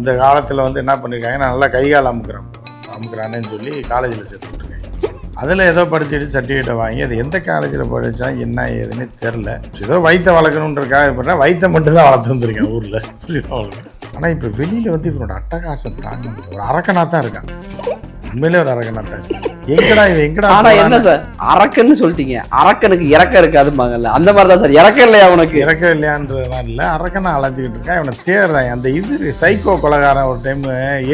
அந்த காலத்தில் வந்து என்ன பண்ணியிருக்காங்க நான் நல்லா கைகால் அமுக்குறேன் அமுக்கிறானேன்னு சொல்லி காலேஜில் சேர்த்து விட்ருக்காங்க அதில் ஏதோ படிச்சுட்டு சர்டிஃபிகேட்டை வாங்கி அது எந்த காலேஜில் படித்தா என்ன ஏதுன்னு தெரில ஏதோ வயிற்ற வளர்க்கணுன்றக்காக பண்ணா வயிற்றை மட்டும்தான் வளர்த்து வந்திருக்கேன் ஊரில். புரியுதா ஆனால் இப்போ வெளியில் வந்து இவனோட அட்டகாசம் தாங்க ஒரு அரக்கனாக தான் இருக்கான். உண்மையிலே ஒரு அரக்கனாக தான் இருக்கான். எங்கடா இவன்? எங்கடா ஆனா என்ன சார்? அரக்கன்னு சொல்லிட்டீங்க. அரக்கனுக்கு இறக்க இருக்காதும்பாங்கல்ல. அந்த மாதிரி தான் சார். இறக்க இல்லையா உனக்கு? இறக்க இல்லையான்றதுலாம் இல்லை. அரக்கனை அலைஞ்சிக்கிட்டு இருக்கான் இவனை தேடுறான். அந்த இது சைக்கோ கொலகாரன் ஒரு டைம்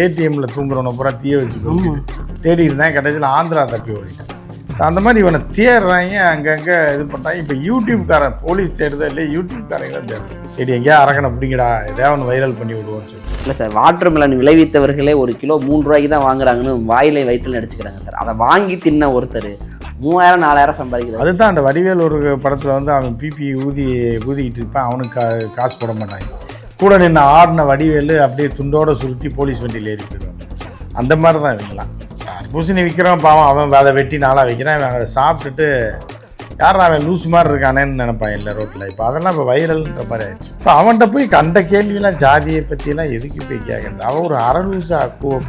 ஏடிஎம்ல தூங்குறவனை பூரா தீய வச்சு கொளுத்திட்டு தேடி இருந்தேன். கடைசியில் ஆந்திரா தப்பி ஓடிட்டான். அந்த மாதிரி இவனை தேடுறாங்க அங்கங்கே இது பண்ணுறாங்க இப்போ யூடியூப்காரன் போலீஸ் தேடுதோ இல்லையா யூடியூப்காரங்களும் தேடுறோம் சரி எங்கேயா அரக்கனை பிடிங்கடா எதையா ஒன்று வைரல் பண்ணி விடுவோம்னு சொல்லி. இல்ல சார் வாட்டர் மெலன் விளைவித்தவர்களே ஒரு கிலோ மூணு ரூபாய்க்கு தான் வாங்குறாங்கன்னு வாயிலை வயிற்றுல அடிச்சுக்கிறாங்க சார். அதை வாங்கி தின்ன ஒருத்தர் மூவாயிரம் நாலாயிரம் சம்பாதிக்கிறாரு. அதுதான் அந்த வடிவேல் ஒரு படத்தில் வந்து அவன் பிபி ஊதி ஊதிக்கிட்டு இருப்பான் அவனுக்கு கா- காசு போட மாட்டாங்க. கூட நின்று ஆடின வடிவேலு அப்படியே துண்டோட சுருட்டி போலீஸ் வண்டியில் ஏறி போயிடுவாங்க. அந்த மாதிரி தான் இவங்களாம் பூசணி விற்கிறான் பாவம் அவன் அதை வெட்டி நாளாக வைக்கிறான் இவன் அதை சாப்பிட்டுட்டு யார் அவன் லூஸ் மாதிரி இருக்கானேன்னு நினைப்பான் இல்லை ரோட்டில் இப்போ அதெல்லாம் இப்போ வைரல்ன்ற மாதிரி ஆயிடுச்சு. இப்போ அவன்கிட்ட போய் கண்ட கேள்வியெல்லாம் ஜாதியை பற்றியெல்லாம் எதுக்கு போய் கேட்கறது அவன் ஒரு அரை லூசா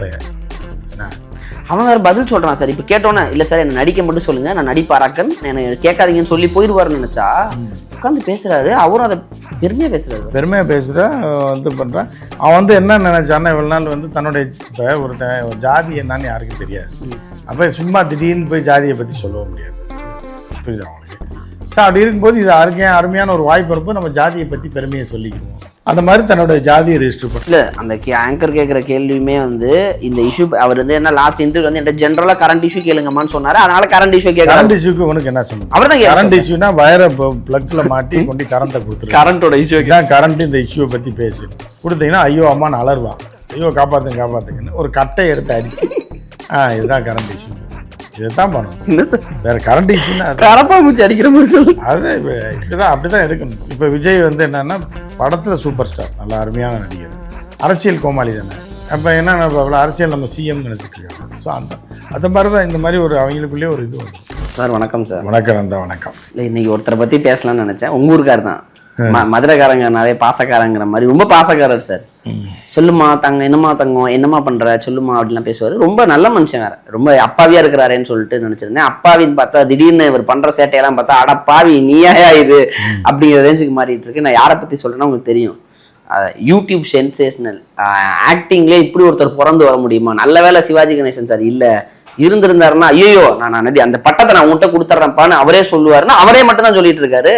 பையன். அவன் வேற பதில் சொல்றான் சார். இப்போ கேட்டோன்னே இல்ல சார் என்ன நடிக்க மட்டும் சொல்லுங்க. நான் நடிப்பு அரக்கன் என்ன கேட்காதீங்கன்னு சொல்லி போயிடுவாருன்னு நினைச்சா உட்காந்து பேசுறாரு. அவரும் அதை பெருமையா பேசுறாரு. பெருமையாக பேசுகிறேன் வந்து பண்ணுறேன் அவன் வந்து என்ன நினைச்சான்னா இவ்வளோ நாள் வந்து தன்னுடைய இப்போ ஒரு ஜாதி என்னன்னு யாருக்கும் தெரியாது. அப்போ சும்மா திடீர்னு போய் ஜாதியை பற்றி சொல்லவும் முடியாது. புரியுதா அவனுக்கு ஸோ அப்படி இருக்கும்போது இது அருமையான அருமையான ஒரு வாய்ப்பு இருப்போ நம்ம ஜாதியை பற்றி பெருமையை சொல்லிக்குவோம். அந்த மாதிரி தன்னுடைய ஜாதியை ரெஜிஸ்டர் பண்ண. இல்ல அந்த ஆங்கர் கேட்குற கேள்வியுமே வந்து இந்த இஷ்யூ அவர் வந்து என்ன லாஸ்ட் இன்டர்வியூ வந்து என்கிட்ட ஜென்ரலா கரண்ட் இஷ்யூ கேளுங்கம்மான்னு சொன்னாரு. அதனால கரண்ட் இஷ்யூ கேட்கறாரு கரண்ட் இஷ்யூக்கு உனக்கு என்ன சொல்லணும் அவர் தான் கரண்ட் இஷ்யூனா வயரை பிளக்ல மாட்டி கொண்டு கரண்ட்டை கொடுத்துருக்காங்க கரண்டோட இஷ்யூ இதான் கரண்ட் இந்த இஷ்யூவை பற்றி பேசு. கொடுத்தீங்கன்னா ஐயோ அம்மான்னு அலறுவான். ஐயோ காப்பாற்றுங்க காப்பாற்றுங்கன்னு ஒரு கட்டை எடுத்து அடிச்சு. ஆ இதுதான் கரண்ட் இஷ்யூ இதுதான் பண்ணணும். என்ன சார்? வேற கரண்ட் இஷ்யூன்னா அது. கரப்பா மூச்சு அடிக்கிற மாதிரி சொல்லு. அது இப்ப- இப்படிதான் அப்படிதான் எடுக்கணும். இப்போ விஜய் வந்து என்னன்னா படத்தில் சூப்பர் ஸ்டார் நல்ல அருமையான நடிகர். அரசியல் கோமாளி தானே. அப்போ என்ன அவ்வளோ அரசியல் நம்ம சிஎம் நினச்சிட்டு இருக்காங்க ஸோ அந்த அந்த மாதிரி தான் இந்த மாதிரி ஒரு அவங்களுக்குள்ளேயே ஒரு இது வரும். சார் வணக்கம் சார். வணக்கம் வணக்கம். இல்லை இன்னைக்கு ஒருத்தரை பத்தி பேசலாம்னு நினைச்சேன். உங்க ஊருக்கார் தான். ம மதுரைக்காரங்கனாலே பாசக்காரங்கிற மாதிரி. ரொம்ப பாசக்காரர் சார். சொல்லுமா தங்க என்னம்மா தங்கம் என்னம்மா பண்ற சொல்லுமா அப்படிலாம் பேசுவார். ரொம்ப நல்ல மனுஷன் வேற. ரொம்ப அப்பாவியா இருக்கிறாரேன்னு சொல்லிட்டு நினைச்சிருந்தேன். அப்பாவின்னு பார்த்தா திடீர்னு இவர் பண்ற சேட்டையெல்லாம் பார்த்தா அட பாவி நீயா இது? அப்படிங்கிற ரேஞ்சுக்கு மாறிட்டு இருக்கு. நான் யாரை பத்தி சொல்றேன்னா உங்களுக்கு தெரியும். யூடியூப் சென்சேஷனல் ஆக்டிங்லேயே இப்படி ஒருத்தர் பிறந்து வர முடியுமா? நல்ல வேளை சிவாஜி கணேசன் சார் இல்ல. இருந்திருந்தாருன்னா ஐயோ நான் நான் நடி அந்த பட்டத்தை நான் உன்கிட்ட கொடுத்துட்றேன்ப்பான்னு அவரே சொல்லுவாருன்னா அவரே மட்டும் தான் சொல்லிட்டு இருக்காரு.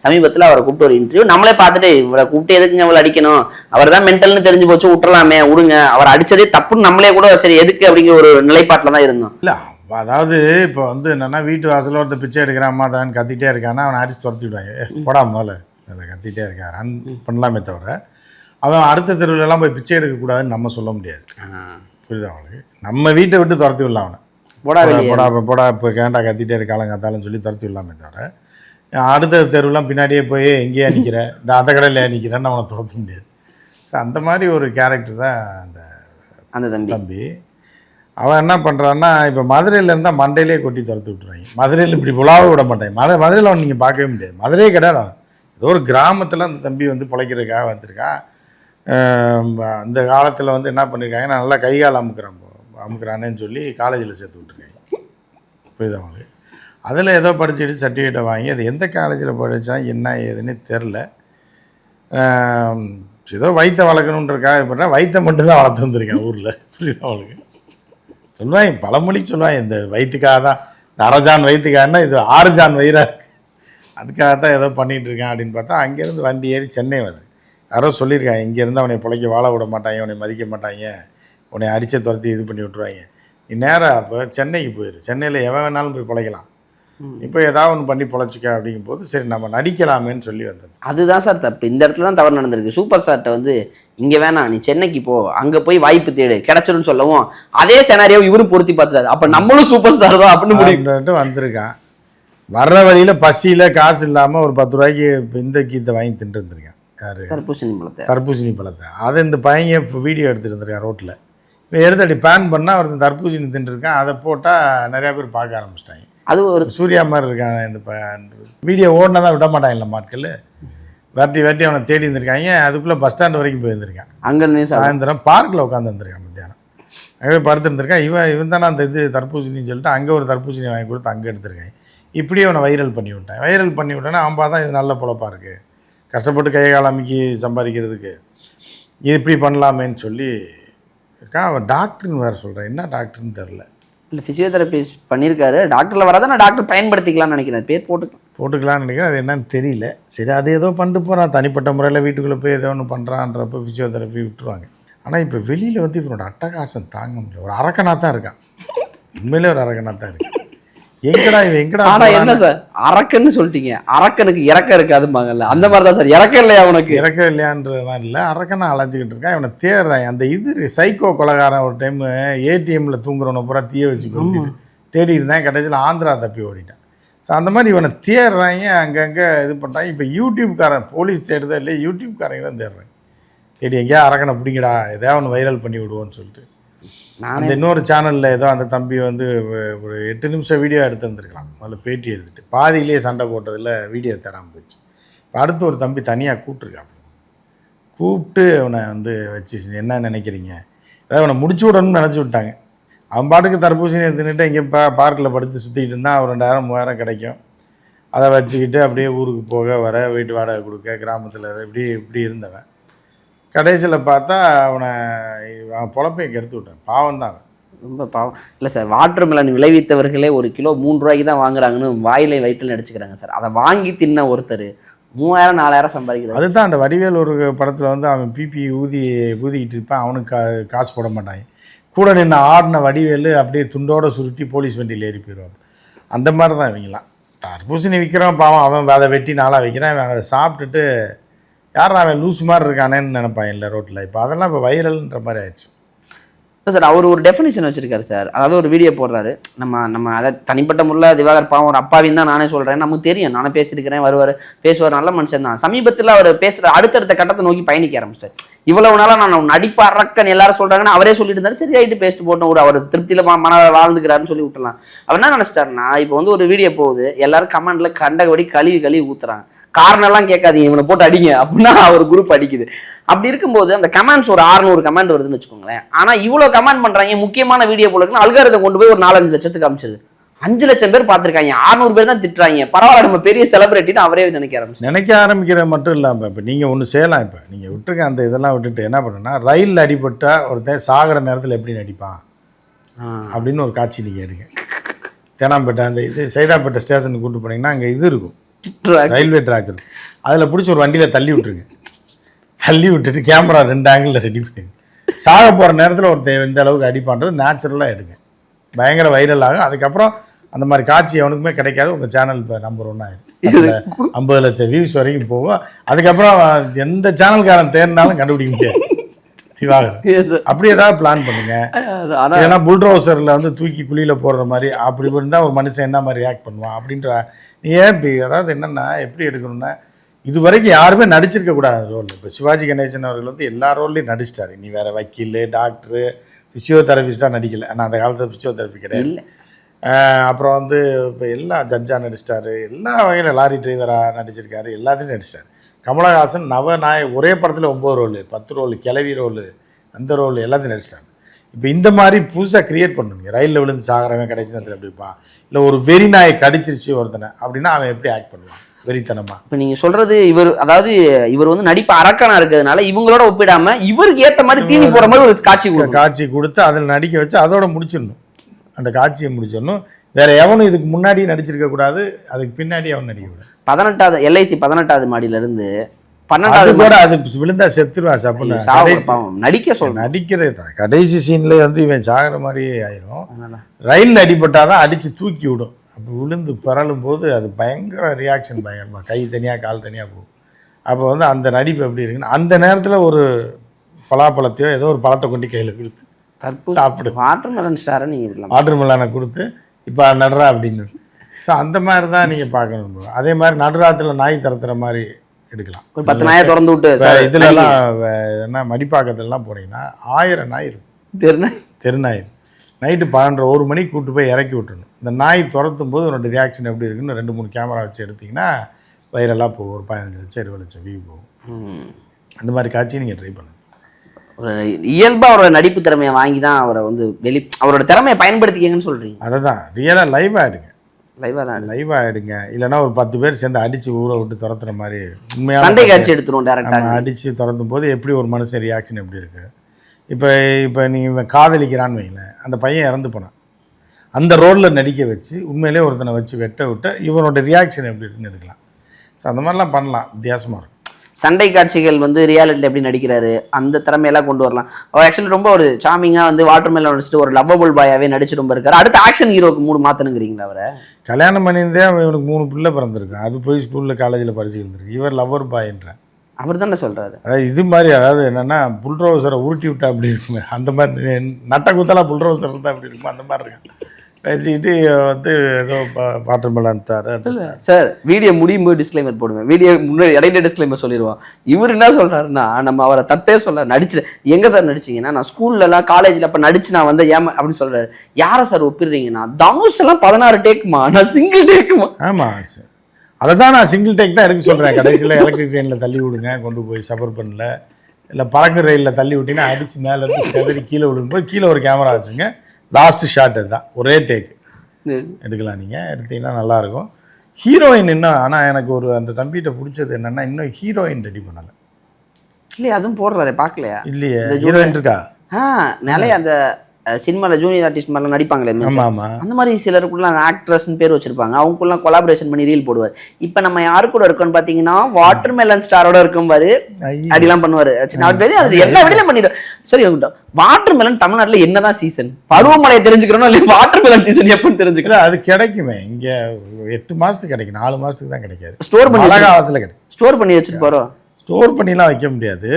சமீபத்தில் அவரை கூப்பிட்டு ஒரு இன்டர்வியூ நம்மளே பார்த்துட்டு இவரை கூப்பிட்டு எதுக்குங்க இவ்வளோ அடிக்கணும்? அவர் தான் மென்டல்னு தெரிஞ்சு போச்சு விட்டுறலாமே விடுங்க. அவர் அடிச்சதே தப்புன்னு நம்மளே கூட சரி எதுக்கு? அப்படிங்கிற ஒரு நிலைப்பாட்டில் தான் இருந்தோம். இல்லை அதாவது இப்போ வந்து என்னன்னா வீட்டு வாசல்ல ஒருத்தர் பிச்சை எடுக்கிறான் அம்மா தான் கத்திட்டே இருக்கான்னா அவனை அடிச்சு துரத்தி விடுவாங்க. "ஏய், போடா முதல்ல. அதை கத்திட்டே இருக்கான் ரன் பண்ணலாமே தவிர அவன் அடுத்த தெருவுலலாம் போய் பிச்சை எடுக்கக்கூடாதுன்னு நம்ம சொல்ல முடியாது. புரியுதா அவனுக்கு நம்ம வீட்டை விட்டு துரத்தி விடலாம் அவனை. போடா போடா போடா இப்போ கேண்டா கத்திட்டே இருக்காளங்க கத்தாலும் சொல்லி துரத்தி விடலாமே தவிர அடுத்த தெருவுலாம் பின்னாடியே போய் எங்கேயா நிற்கிற இந்த அந்த கடையில் நிற்கிறேன்னு அவனை துரத்த முடியாது ஸோ அந்த மாதிரி ஒரு கேரக்டர் தான் அந்த அந்த தம்பி. தம்பி. அவன் என்ன பண்ணுறான்னா இப்போ மதுரையில் இருந்தால் மண்டையிலே கொட்டி துரத்து விட்டுறாங்க. மதுரையில் இப்படி உலாவ விட மாட்டாங்க. மதுரை மதுரையில் அவன் நீங்கள் பார்க்கவே முடியாது. மதுரையே கிடையாது ஏதோ ஒரு கிராமத்தில் அந்த தம்பி வந்து பிழைக்கிறதுக்காக வந்திருக்கான் அந்த காலத்தில் வந்து என்ன பண்ணியிருக்காங்க நான் நல்லா கைகால் அமுக்குறேன் அமுக்குறானேன்னு சொல்லி காலேஜில் சேர்த்து விட்ருக்காங்க புரியுதா அவங்களுக்கு அதில் ஏதோ படிச்சுட்டு சர்டிஃபிகேட்டை வாங்கி அது எந்த காலேஜில் படித்தா என்ன ஏதுன்னு தெரில. ஏதோ வயிற்ற வளர்க்கணுன்றக்காக பண்ணா வயிற்ற மட்டும்தான் வளர்த்து வந்திருக்கேன் ஊரில். புரியுதா அவளுக்கு சொல்லுவாங்க பழமொழி சொல்லுவாங்க இந்த வயிற்றுக்காக தான். அரஜான் வயிற்றுக்காகனா இது ஆறுஜான் வயிறாக வயிறா அதுக்காக தான் ஏதோ பண்ணிட்டு இருக்கேன் அப்படின்னு பார்த்தா அங்கேருந்து வண்டி ஏறி சென்னை வருது. யாரோ சொல்லியிருக்காங்க இங்கேருந்து அவனை பிழைக்க வாழ விட மாட்டாங்க அவனை மதிக்க மாட்டாங்க உன்னை அடிச்ச துரத்தி இது பண்ணி விட்ருவாங்க நீ நேராக அப்போ சென்னைக்கு போயிடு சென்னையில் எவன் வேணாலும் போய் பிழைக்கலாம். இப்போ ஏதாவது ஒன்று பண்ணி பிழைச்சிக்க அப்படிங்கும் போது சரி நம்ம நடிக்கலாமேன்னு சொல்லி வந்தது. அதுதான் சார் தப்பு. இந்த இடத்துல தான் தவறு நடந்திருக்கு. சூப்பர் ஸ்டார்ட்ட வந்து இங்க வேணாம் நீ சென்னைக்கு போ. அங்க போய் வாய்ப்பு தேடு. கிடைச்சிடும் சொல்லவும் அதே செனாரியோ இவரும் பொருத்தி பார்த்துறாரு அப்ப நம்மளும் சூப்பர் ஸ்டார் தான் அப்படின்னு முடிவு. அப்படின்ட்டு வந்திருக்கான். வர்ற வழியில் பசியில் காசு இல்லாமல் ஒரு பத்து ரூபாய்க்கு இந்த கீத்தை வாங்கி தின்ட்டு இருந்திருக்கேன் யார்? தர்பூசணி பழத்தை. தர்பூசணி பழத்தை. அதை இந்த பையன் வீடியோ எடுத்துட்டு இருந்திருக்கான் ரோட்டில் இப்போ எடுத்து அப்படி பேன் பண்ணால் ஒருத்தன் தர்பூசணி தின்ட்டுருக்கான் அதை போட்டால் நிறையா பேர் பார்க்க ஆரம்பிச்சிட்டாங்க. அது ஒரு சூர்யா மாதிரி இருக்காங்க இந்த வீடியோ ஓடினா தான் விட மாட்டாங்கல்ல மாட்கள். விரட்டி விரட்டி அவனை தேடி இருந்திருக்காங்க அதுக்குள்ளே பஸ் ஸ்டாண்ட் வரைக்கும் போயிருந்திருக்கான் அங்க. சாயந்தரம் பார்க்கில் உட்காந்து வந்திருக்கான் மத்தியானம். அங்கே படுத்துருந்துருக்கான் இவன் இவன் தானே அந்த இது தர்பூசணின்னு சொல்லிட்டு அங்கே ஒரு தர்பூசணி வாங்கி கொடுத்து அங்கே எடுத்திருக்காங்க. இப்படியே அவனை வைரல் பண்ணி விட்டேன். வைரல் பண்ணி விட்டேன்னா அவன் பார்த்தா இது நல்ல பொழப்பா இருக்குது கஷ்டப்பட்டு கை கால் அமைக்கி சம்பாதிக்கிறதுக்கு. இது இப்படி பண்ணலாமேன்னு சொல்லி இருக்கான் அவன் டாக்டர்னு வேறு சொல்கிறேன் என்ன டாக்டர்னு தெரில இல்லை பிசியோதெரபி பண்ணியிருக்காரு. டாக்டரில் வராத நான் டாக்டர் பயன்படுத்திக்கலாம்னு நினைக்கிறேன். பேர் போட்டுக்கலாம். போட்டுக்கலாம்னு நினைக்கிறேன். அது என்னன்னு தெரியல. சரி அது ஏதோ பண்ணிட்டு போகிறான் தனிப்பட்ட முறையில் வீட்டுக்குள்ளே போய் ஏதோ ஒன்று பண்ணுறான்றப்ப ஃபிசியோதெரப்பி விட்டுருவாங்க. ஆனால் இப்போ வெளியில் வந்து இவனோட அட்டகாசம் தாங்க முடியல. ஒரு அரக்கனாக தான் இருக்கான். உண்மையிலே ஒரு அரக்கனாக தான் இருக்கு எங்கடா இவன்? எங்கடா ஆனா என்ன சார்? அரக்கன்னு சொல்லிட்டீங்க. அரக்கனுக்கு இறக்க இருக்காதும்பாங்கல்ல. அந்த மாதிரி தான் சார். இறக்க இல்லையா உனக்கு? இறக்க இல்லையான்றதுலாம் இல்லை. அரக்கனா அலைஞ்சிக்கிட்டு இருக்கான் இவனை தேடுறான். அந்த இது சைக்கோ கொலகாரன் ஒரு டைம் ஏடிஎம்ல தூங்குறவனை பூரா தீய வச்சு தேடி இருந்தேன். கடைசியில் ஆந்திரா தப்பி ஓடிட்டான். ஸோ அந்த மாதிரி இவனை தேடுறாங்க அங்கங்கே இது பண்ணுறாங்க இப்போ யூடியூப்காரன் போலீஸ் தேடுதா இல்லை யூடியூப்காரங்க தான் தேடுறாங்க. தேடி எங்கேயா அரக்கனை பிடிங்கடா. எதையா ஒன்று வைரல் பண்ணி விடுவோன்னு சொல்லிட்டு. நான் அந்த இன்னொரு சேனலில் ஏதோ அந்த தம்பி வந்து ஒரு- எட்டு நிமிஷம் வீடியோ எடுத்து வந்திருக்கலாம். முதல்ல பேட்டி எடுத்துட்டு. பாதியிலேயே சண்டை போட்டதில் வீடியோ தராமல் போச்சு. இப்போ அடுத்து ஒரு தம்பி தனியாக கூப்பிட்ருக்கான் கூப்பிட்டு அவனை வந்து வச்சு என்ன நினைக்கிறீங்க? அதாவது அவனை முடிச்சு விடணும்னு நினச்சி விட்டாங்க. அவன் பாட்டுக்கு தர்பூசணி எடுத்துக்கிட்டு இங்கே பா பார்க்கில் படுத்து சுற்றிக்கிட்டு இருந்தால் ஒரு ரெண்டாயிரம் மூவாயிரம் கிடைக்கும். அதை வச்சுக்கிட்டு அப்படியே ஊருக்கு போக வர வீட்டு வாடகை கொடுக்க கிராமத்தில் இப்படி இப்படி இருந்தவன். கடைசியில் பார்த்தா அவனை அவன் பொழப்பையும் கெடுத்து விட்டான். பாவம் தான் ரொம்ப பாவம். இல்லை சார் வாட்டர் மெலன் விளைவித்தவர்களே ஒரு கிலோ மூணு ரூபாய்க்கு தான் வாங்குறாங்கன்னு வாயிலை வயிற்றுல நடிச்சுக்கிறாங்க சார். அதை வாங்கி தின்ன ஒருத்தர் மூவாயிரம் நாலாயிரம் சம்பாதிக்கிறாரு. அதுதான் அந்த வடிவேல் ஒரு படத்தில் வந்து அவன் பிபி ஊதி ஊதிக்கிட்டு இருப்பான். அவனுக்கு கா காசு போட மாட்டாங்க கூட நின்று ஆடின வடிவேலு அப்படியே துண்டோட சுருட்டி போலீஸ் வண்டியில் ஏறி போயிடுவான் அந்த மாதிரி தான் இவங்களாம் தர்பூசணி விற்கிறவன் பாவம். அவன் அதை வெட்டி நாளாக வைக்கிறான். அவன் அதை சாப்பிட்டுட்டு யார் அவன் லூஸ் மாதிரி இருக்கானேன்னு நினைப்பான் இல்லை ரோட்டில். இப்போ அதெல்லாம் இப்போ வைரல்ன்ற மாதிரி ஆயிடுச்சு. இல்லை சார் அவர் ஒரு டெஃபினேஷன் வச்சிருக்காரு சார். அதாவது ஒரு வீடியோ போடுறாரு. நம்ம நம்ம அதை தனிப்பட்ட முறையில் திவாகர் பாவம் ஒரு அப்பாவின்னு தான் நானே சொல்கிறேன் நமக்கு தெரியும். நானே பேசியிருக்கிறேன் வருவார். பேசுவார். நல்ல மனுஷன் தான். சமீபத்தில் அவர் பேசுகிற அடுத்தடுத்த கட்டத்தை நோக்கி பயணிக்க ஆரம்பிச்சிட்டார். இவ்வளவு நாளாக நான் நடிப்பு அரக்கன் எல்லாரும் சொல்கிறாங்கன்னு அவரே சொல்லிட்டு இருந்தாரு. சரி ஆயிட்டு பேஸ்ட் போட்டோம். ஒரு அவர் திருப்தியில் மன வாழ்ந்துக்கிறாருன்னு சொல்லி விட்டுலாம் அவர் என்ன நினச்சிட்டாருன்னா இப்போ வந்து ஒரு வீடியோ போகுது. எல்லாரும் கமெண்ட்ல கண்டபடி கழுவி கழுவி ஊத்துறாங்க. காரணம்லாம் கேட்காதீங்க. இவனை போட்டு அடிங்க அப்படின்னா அவர் குரூப் அடிக்குது. அப்படி இருக்கும்போது அந்த கமெண்ட்ஸ் ஒரு 600 கமெண்ட் வருதுன்னு வச்சுக்கோங்களேன். ஆனா இவ்வளோ கமெண்ட் பண்றாங்க. முக்கியமான வீடியோ போல இருக்குன்னு அல்காரத்தை கொண்டு போய் ஒரு நாலஞ்சு லட்சத்துக்கு அமைச்சிருது அஞ்சு லட்சம் பேர் பார்த்திருக்காங்க. 600 பேர் தான் திட்டுறாங்க. பரவாயில்ல நம்ம பெரிய செலிபிரிட்டின்னு அவரே நினைக்க ஆரம்பிச்சு நினைக்க ஆரம்பிக்கிறது மட்டும் இல்லாமல் இப்போ நீங்கள் ஒன்று செய்யலாம் இப்போ. நீங்கள் விட்டுருக்க அந்த இதெல்லாம் விட்டுட்டு என்ன பண்ணுன்னா ரயிலில் அடிபட்டா ஒருத்தன் சாகிற நேரத்தில் எப்படி நடிப்பான்? அப்படின்னு ஒரு காட்சி நீங்கள் எடுங்க. தேனாம்பேட்டை அந்த இது சைதாப்பேட்டை ஸ்டேஷனுக்கு கூட்டு போனீங்கன்னா அங்கே இது இருக்கும். ரயில்வே ட்ராக் இருக்கும். அதில் பிடிச்சி ஒரு வண்டியில் தள்ளி விட்டுருங்க. தள்ளி விட்டுட்டு கேமரா ரெண்டு ஆங்கிளில் ரெடி பண்ணுங்க சாக போகிற நேரத்தில் ஒருத்தன் இந்த அளவுக்கு அடிப்பான்றது நேச்சுரலாக எடுங்க. பயங்கர வைரல் ஆகும். அதுக்கப்புறம் அந்த மாதிரி காட்சி எவனுக்குமே கிடைக்காது. உங்கள் சேனல் இப்போ நம்பர் ஒன் ஆயிடும் ஐம்பது லட்சம் வியூஸ் வரைக்கும் போகும். அதுக்கப்புறம் எந்த சேனல்காரன் தேர்னாலும் கண்டுபிடிக்க முடியாது. திவாகர் அப்படி ஏதாவது பிளான் பண்ணுங்க. ஏன்னா புல்ட்ரோசரில் வந்து தூக்கி குழியில் போடுற மாதிரி அப்படி இருந்தால் ஒரு மனுஷன் என்ன மாதிரி ரியாக்ட் பண்ணுவான் அப்படின்ற நீ ஏன் இப்படி அதாவது என்னென்னா எப்படி எடுக்கணும்னா இது வரைக்கும் யாருமே நடிச்சிருக்க கூடாது ரோல் இப்போ சிவாஜி கணேசன் அவர்கள் வந்து எல்லா ரோல்லையும் நடிச்சிட்டாரு. நீ வேற வக்கீல் டாக்டரு ஃபிசியோதெரபிஸ்டாக நடிக்கல. ஆனால் அந்த காலத்தில் ஃபிசியோதெரபி கிடையாது. அப்புறம் வந்து இப்போ எல்லா ஜட்ஜாக நடிச்சிட்டாரு எல்லா வகையில் லாரி டிரைவராக நடிச்சிருக்காரு எல்லாத்தையும் நடிச்சிட்டாரு. கமலஹாசன் நவநாய ஒரே படத்தில் ஒம்பது ரோல் பத்து ரோல் கிளவி ரோல் அந்த ரோல் எல்லாத்தையும் நடிச்சிட்டாங்க. இப்போ இந்த மாதிரி புதுசாக கிரியேட் பண்ணுங்க ரயிலில் விழுந்து சாகிறவன் கடைசி நேரத்தில் எப்படிப்பா? இல்லை ஒரு வெறி நாயை கடிச்சிருச்சு ஒருத்தனை அப்படின்னா அவன் எப்படி ஆக்ட் பண்ணுவான்? வெறித்தனமா? இப்ப நீங்க சொல்றது இவர் அதாவது இவர் வந்து நடிப்பு அரக்கனா இருக்கிறதுனால இவங்களோட ஒப்பிடாம இவருக்கு ஏத்த மாதிரி தீனி போற மாதிரி ஒரு காட்சி. காட்சி கொடுத்து அதில் நடிக்க வச்சு அதோட முடிச்சிடணும். அந்த காட்சியை முடிச்சிடணும். வேற எவனும் இதுக்கு முன்னாடி நடிச்சிருக்க கூடாது. அதுக்கு பின்னாடி அவன் நடிக்கக்கூடாது பதினெட்டாவது எல்ஐசி பதினெட்டாவது மாடியில இருந்து அது பன்னெண்டாவது கூட அது விழுந்தா கடைசி- பாவம். நடிக்க சொல்றேன் நடிக்கிறது தான். கடைசி சீன்ல வந்து இவன் சாகிற மாதிரி ஆயிரும். ரயிலில் அடிபட்டாதான் அடிச்சு தூக்கி விடும். அப்போ விழுந்து பரலும் போது அது பயங்கர ரியாக்ஷன் பயங்கரமா. கை தனியா கால் தனியா போகும். அப்போ வந்து அந்த நடிப்பு எப்படி இருக்குன்னா அந்த நேரத்தில் ஒரு பலாப்பழத்தையோ ஏதோ ஒரு பழத்தை கொண்டு கையில் கொடுத்து தற்போது சாப்பிடு. வாட்டர் மெலன் ஸ்டாரை நீங்க விடலாம். வாட்டர் மெலானை கொடுத்து இப்போ நடுறா அப்படின்னு. ஸோ அந்த மாதிரி தான் நீங்கள் பார்க்கணும். அதே மாதிரி நடுராத்தில் நாய் தரத்துற மாதிரி எடுக்கலாம். ஒரு பத்து நாயை திறந்து விட்டு இதுலலாம் என்ன மடிப்பாக்கத்துலலாம் போனீங்கன்னா ஆயிரம் நாய் இருக்கும். தெரியல. தெருநாய். நைட்டு பன்னெண்டரை ஒரு மணிக்கு கூட்டு போய் இறக்கி விட்டுறணும். இந்த நாய் துரத்தும் போது உன்னோட ரியாக்ஷன் எப்படி இருக்குன்னு ரெண்டு மூணு கேமரா வச்சு எடுத்தீங்கன்னா வைரலாக போகும். ஒரு பதினஞ்சு லட்சம் இருபது லட்சம் வியூ போகும். அந்த மாதிரி காட்சி நீங்கள் ட்ரை பண்ணுங்க. ஒரு இயல்பா அவரோட நடிப்பு திறமையை வாங்கி தான் அவரை வந்து வெளி அவரோட திறமையை பயன்படுத்திக்கங்கன்னு சொல்றீங்க. அதை தான் ரியலாக லைவ் ஆகிடுங்க லைவா தான் லைவ் ஆகிடுங்க இல்லைன்னா ஒரு பத்து பேர் சேர்ந்து அடித்து ஊரை விட்டு துரத்துற மாதிரி உண்மையான சண்டை காட்சி எடுத்துருவோம் டேரக்டா நம்ம அடித்து திறந்தும் போது எப்படி ஒரு மனுஷன் ரியாக்ஷன் எப்படி இருக்கு? இப்போ இப்போ நீங்கள் காதலிக்கிறான்னு வைங்களேன். அந்த பையன் இறந்து போனான். அந்த ரோலில் நடிக்க வச்சு உண்மையிலே ஒருத்தனை வச்சு வெட்ட விட்ட இவனோட ரியாக்ஷன் எப்படி இருக்குன்னு எடுக்கலாம். ஸோ அந்த மாதிரிலாம் பண்ணலாம். வித்தியாசமாக இருக்கும். சண்டை காட்சிகள் வந்து ரியாலிட்டியில் எப்படி நடிக்கிறாரு அந்த திறமையெல்லாம் கொண்டு வரலாம். அவர் ஆக்சுவலி ரொம்ப ஒரு சாமிங்கா வந்து வாட்டர் மேல நடிச்சிட்டு ஒரு லவ்வபுள் பாயாவே நடிச்சு ரொம்ப இருக்காரு. அடுத்த ஆக்ஷன் ஹீரோக்கு மூணு மாத்தணுங்கிறீங்களா அவரை? கல்யாணம் பண்ணியிருந்தே அவன் இவனுக்கு மூணு பிள்ளை பிறந்திருக்கான் அது போய் ஸ்கூலில் காலேஜில் படிச்சு இருந்திருக்கு. இவர் லவ்வர் பாயின்றான் அவர் தானே சொல்றாரு. அதாவது இது மாதிரி அதாவது என்னென்னா புல்ரோசரை உருட்டி விட்டா அப்படி இருக்குமே? அந்த மாதிரி நட்ட குத்தலா புல்ரோசர் இருந்தால் அப்படி இருக்குமா அந்த மாதிரி இருக்கு வச்சுக்கிட்டு வந்து ஏதோ அது தாரு. சார் வீடியோ முடியும் போது டிஸ்க்ளைமர் போடுவேன் வீடியோ முன்னாடி இடையில டிஸ்க்ளைமர் சொல்லிடுவோம் இவர் என்ன சொல்றாருன்னா நம்ம அவரை தப்பே சொல்ல நடிச்சு எங்க சார் நடிச்சீங்கன்னா நான் ஸ்கூல்ல எல்லாம் காலேஜ்ல அப்ப நடிச்சு நான் வந்து ஏமா அப்படின்னு சொல்றாரு. யாரை சார் ஒப்பிடுறீங்கன்னா தனுஷ் எல்லாம் பதினாறு டேக்குமா நான் சிங்கிள் டேக்குமா ஆமாம் அதை தான் நான் சிங்கிள் டேக் தான் எடுக்க சொல்கிறேன் கடைசியில் எலக்ட்ரிக் ட்ரெயினில் தள்ளி விடுங்க கொண்டு போய் சஃபர் பண்ணல. இல்லை பறக்கு ரயிலில் தள்ளி விட்டீங்கன்னா அடித்து மேலே இருந்து செதறி கீழே விழுந்து போய் கீழே ஒரு கேமரா வச்சுங்க. லாஸ்ட் ஷாட் இதுதான். ஒரே டேக் எடுக்கலாம் நீங்கள் எடுத்தீங்கன்னா நல்லாயிருக்கும். ஹீரோயின் இன்னும் ஆனால் எனக்கு ஒரு அந்த தம்பிகிட்ட பிடிச்சது என்னென்னா இன்னும் ஹீரோயின் ரெடி பண்ணலை. இல்லையா அதுவும் போடுறாரு பார்க்கலையா? இல்லையே ஹீரோயின் இருக்கா? ஆ நிறைய அந்த சினிமாவில் ஜூனியர் ஆர்டிஸ்ட் மாதிரிலாம் நடிப்பாங்களே அந்த மாதிரி சிலருக்குள்ள ஆக்ட்ரஸ்னு பேர் வச்சிருப்பாங்க. அவங்களுக்குலாம் கொலாபரேஷன் பண்ணி ரீல் போடுவார். இப்போ நம்ம யாரு கூட இருக்கோம்னு பார்த்தீங்கன்னா வாட்டர் மெலன் ஸ்டாரோட இருக்கும் பாரு. அப்படிலாம் பண்ணுவாரு. அது எல்லா வெளியிலும் பண்ணிடும் சரி வாட்டர் மெலன் தமிழ்நாட்டுல என்னதான் சீசன் பருவமழையை தெரிஞ்சுக்கிறோம் இல்லை வாட்டர் மெலன் சீசன் எப்பன்னு தெரிஞ்சுக்கிறோம்? அது கிடைக்குமே. இங்கே எட்டு மாதத்துக்கு கிடைக்கும். நாலு மாதத்துக்கு தான் கிடைக்காது. ஸ்டோர் பண்ணி காலத்தில் கிடைக்கும். ஸ்டோர் பண்ணி வச்சுட்டு போறோம் ஸ்டோர் பண்ணிலாம் வைக்க முடியாது.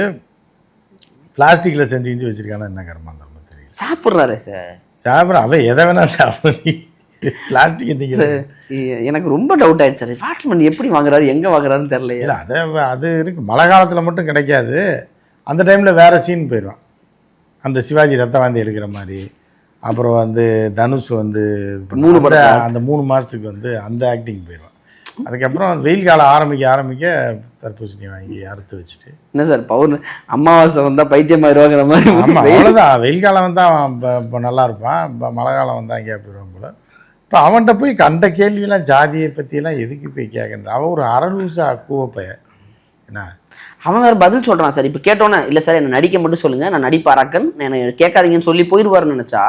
பிளாஸ்டிக்கில் செஞ்சு செஞ்சு வச்சிருக்கானா என்ன கர்மா அந்த தெரியல சாப்பிட்றாரு சார். சாப்பிட்ற அவன் எதை வேணா சாப்பிட. பிளாஸ்டிக் எந்திக்கிற எனக்கு ரொம்ப டவுட் ஆயிடுச்சு சார். வாட்டர் மெலன் எப்படி வாங்குறாரு எங்க வாங்குறாருன்னு தெரியலையே. இல்லை அது அது இருக்கு. மழை காலத்தில் மட்டும் கிடைக்காது. அந்த டைமில் வேற சீன் போயிடுவான். அந்த சிவாஜி ரத்தவாந்தி எடுக்கிற மாதிரி. அப்புறம் வந்து தனுஷ் வந்து மூணு படம். அந்த மூணு மாதத்துக்கு வந்து அந்த ஆக்டிங் போயிடுவான். அதுக்கப்புறம் வெயில் காலம் ஆரம்பிக்க ஆரம்பிக்க தர்பூசணி வாங்கி அறுத்து வச்சுட்டு. என்ன சார் பவுர் அமாவாசை வந்தா பைத்தியம் ஆயிடுவாங்கிற மாதிரி. ஆமாம் அவ்வளோதான் வெயில் காலம் வந்தால் இப்போ இப்போ நல்லா இருப்பான். இப்போ மழை காலம் வந்தால் எங்கேயா போயிடுவான் போல. இப்போ அவன்கிட்ட போய் கண்ட கேள்வியெல்லாம் ஜாதியை பற்றியெல்லாம் எதுக்கு போய் கேட்கறது அவன் ஒரு அரலூசா கூவ பையன். என்ன? அவன் வேற பதில் சொல்றான் சார். இப்போ கேட்டோன்னே இல்லை சார் என்ன நடிக்க மட்டும் சொல்லுங்க. நான் நடிப்பாராக்கன். என்ன கேட்காதீங்கன்னு சொல்லி போயிடுவாருன்னு நினைச்சா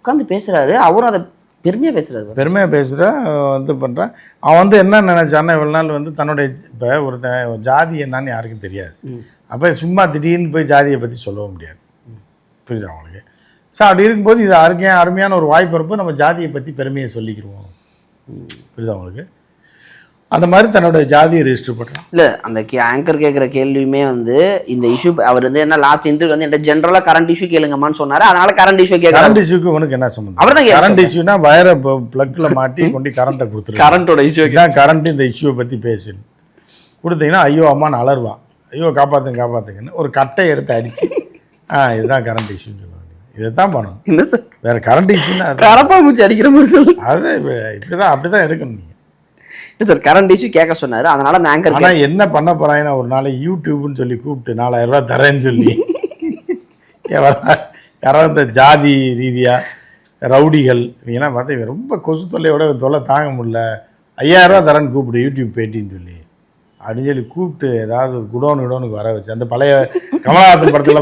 உட்காந்து பேசுறாரு. அவரும் அதை பெருமையா பேசுறாரு. பெருமையாக பேசுகிற வந்து பண்ணுறான் அவன் வந்து என்ன நினச்சான்னா இவ்வளோ நாள் வந்து தன்னுடைய இப்போ ஒருத்தன் ஜாதி என்னன்னு யாருக்கும் தெரியாது. அப்போ சும்மா திடீர்னு போய் ஜாதியை பற்றி சொல்லவும் முடியாது. புரியுதா அவங்களுக்கு ஸோ அப்படி இருக்கும்போது இது அருமையா அருமையான ஒரு வாய்ப்பு இருப்போ நம்ம ஜாதியை பற்றி பெருமையை சொல்லிக்கிடுவோம். புரியுதா அவங்களுக்கு அந்த மாதிரி தன்னுடைய ஜாதியை ரெஜிஸ்டர் பண்ணுறான் இல்ல அந்த ஆங்கர் கேட்குற கேள்வியுமே வந்து இந்த இஷ்யூ அவர் வந்து என்ன லாஸ்ட் இன்டர்வியூ வந்து என்கிட்ட ஜென்ரலா கரண்ட் இஷ்யூ கேளுங்கம்மான்னு சொன்னாரு. அதனால கரண்ட் இஷ்யூ கேட்கறாரு கரண்ட் இஷ்யூக்கு உனக்கு என்ன சம்மந்தம் அவர்தான் கேட்க கரண்ட் இஷ்யூனா வயரை ப்ளக்கில் மாட்டி கொண்டு கரண்ட்டை கொடுத்துருக்காங்க கரண்டோட இஷ்யூ இதுதான் கரண்ட் இந்த இஷ்யூவை பற்றி பேசு கொடுத்தீங்கன்னா ஐயோ அம்மான்னு அலறுவான் ஐயோ காப்பாற்றுங்க காப்பாற்றுங்கன்னு ஒரு கட்டை எடுத்து அடிச்சு. ஆ இதுதான் கரண்ட் இஷ்யூன்னு சொல்லுவாங்க. இதை தான் பண்ணணும். என்ன சார்? வேற கரண்ட் இஷ்யூன்னா அது கரப்பா மூச்சு அடிக்கிற மாதிரி சொல்லு. அது இப்படி தான் அப்படி தான் எடுக்கணும். சார் கரண்ட் இஷ்யூ கேட்க சொன்னாரு. அதனால அந்த ஆங்கர் ஆனால் என்ன பண்ண போகிறாங்கன்னா ஒரு நாளைக்கு யூடியூப்னு சொல்லி கூப்பிட்டு நாலாயிரம் ரூபாய் தரேன்னு சொல்லி. யாராவது இந்த ஜாதி ரீதியாக ரவுடிகள் இவங்கெல்லாம் பார்த்தா இவன் ரொம்ப கொசு தொல்லையோட தொல்லை தாங்க முடியல. ஐயாயிரம் ரூபா தரேன்னு கூப்பிடு யூடியூப் பேட்டின்னு சொல்லி. அப்படின்னு சொல்லி கூப்பிட்டு ஏதாவது ஒரு குடோன் குடோனுக்கு வர வச்சு அந்த பழைய கமலஹாசன் படத்தில்.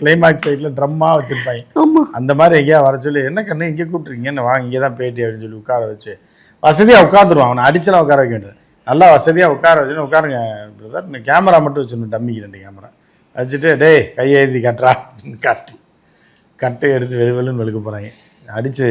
கிளைமாக்ஸ் ஃபைட்டில் ட்ரம்மா வச்சுருப்பாங்க அந்த மாதிரி எங்கேயா வர சொல்லி என்ன கண்ணு இங்கே கூப்பிட்ருக்கீங்க என்ன வாங்க இங்கே தான் பேட்டி அப்படின்னு சொல்லி உட்கார வச்சு வசதியாக உட்காந்துருவான் அவனை. அடிச்சலாம் உட்கார வைக்க வேண்டியது நல்லா வசதியாக உட்கார வச்சுன்னு உட்காருங்க பிரதர் இந்த கேமரா மட்டும் வச்சிடணும் டம்மிக்கு ரெண்டு கேமரா வச்சுட்டு டேய் கையை எழுதி கட்டுறா. அப்படின்னு கட்டு கட்டை எடுத்து வெளு வெளுன்னு வெளுக்க போகிறாங்க அடித்து